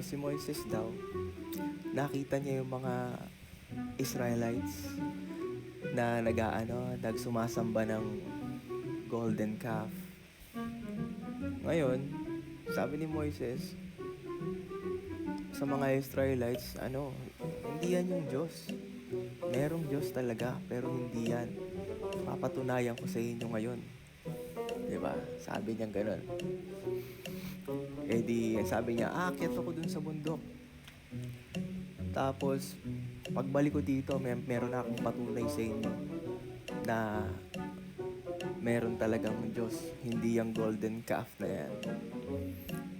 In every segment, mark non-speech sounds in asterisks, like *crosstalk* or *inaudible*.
So si Moises daw, nakita niya yung mga Israelites na nag-ano, nagsumasamba ng golden calf. Ngayon, sabi ni Moises, sa mga Israelites, ano, hindi yan yung Diyos. Merong Diyos talaga, pero hindi yan. Papatunayan ko sa inyo ngayon. Di ba? Sabi niya ganun. Eh di, sabi niya, aakyat ako dun sa bundok. Tapos, pagbalik ko dito, may, meron akong patunay sa inyo na meron talagang Diyos. Hindi yung golden calf na yan.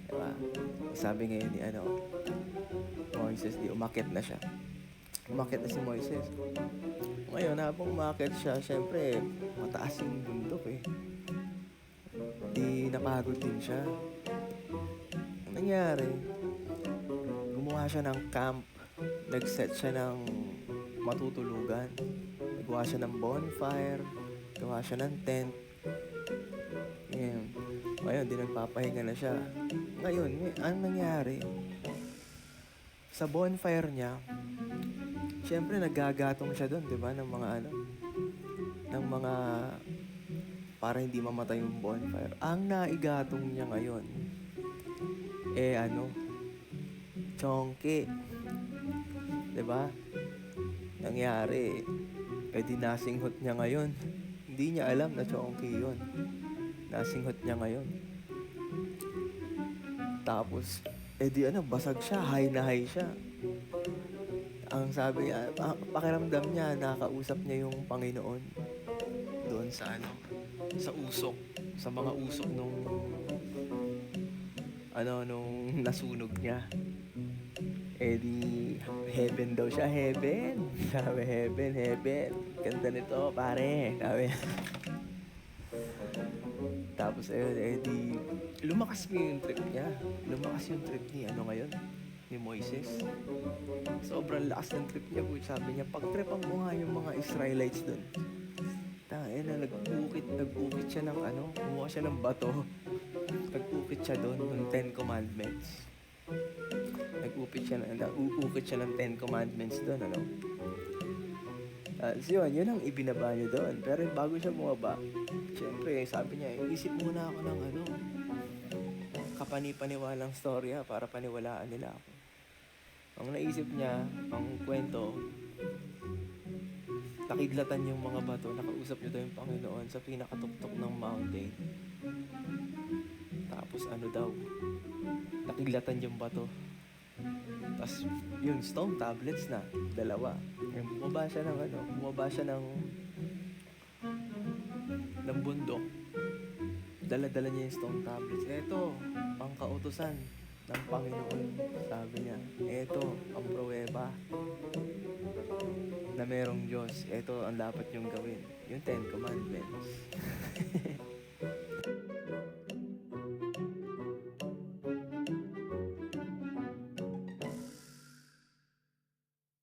Diba? Sabi ngayon ni ano, Moises, di umakit na siya. Umakit na si Moises. Ngayon, habang umakit siya, syempre, mataas yung bundok eh. Napagod din siya. Ang nangyari, gumawa siya ng camp. Nag-set siya ng matutulugan. Nagawa siya ng bonfire. Gawa siya ng tent. Yan. Ngayon, di nagpapahinga na siya. Ngayon, anong nangyari? Sa bonfire niya, syempre nagagatong siya doon, di ba? Ng mga ano, ng mga para hindi mamatay yung bonfire. Ang naigatong niya ngayon, eh ano, chonke. Di ba? Nangyari, eh di nasinghot niya ngayon. Hindi niya alam na chonke yun. Nasinghot niya ngayon. Tapos, eh di ano, basag siya, high na high siya. Ang sabi niya, pa- pakiramdam niya, nakausap niya yung Panginoon doon sa ano, sa usok, sa mga usok nung ano, nung *laughs* nasunog niya. Eh di, heaven daw siya, heaven. *laughs* Sabi, heaven, heaven. Ganda nito, pare. Sabi. *laughs* Tapos ayun, eh di, lumakas nga yung trip niya. Lumakas yung trip ni ano ngayon, ni Moises. Sobrang lakas ng trip niya, boy. Sabi niya, pag-tripan mo nga yung mga Israelites doon. Tangin na, nagbukit, nagbukit siya ng ano, kumuha siya ng bato. Nagbukit siya doon, ng Ten Commandments. Nag-upit siya, na, nag-uukit siya ng Ten Commandments doon, ano. Ah, so yun, yun ang ibinaba niya doon. Pero bago siya bumaba, syempre, sabi niya, isip muna ako ng ano, kapani-paniwalang storya para paniwalaan nila ako. Ang naisip niya, ang kwento, nakidlatan yung mga bato, nakausap niyo daw yung Panginoon sa pinakatuktok ng mountain. Tapos ano daw, nakidlatan yung bato. Tapos yung stone tablets na, dalawa. Yung bumaba siya ng ano, bumaba siya ng ng bundok. Dala-dala niya yung stone tablets. Eto, pangkautusan ng Panginoon. Sabi niya, eto ang pruweba na merong Diyos. Ito ang dapat niyong gawin. Yung Ten Commandments. *laughs*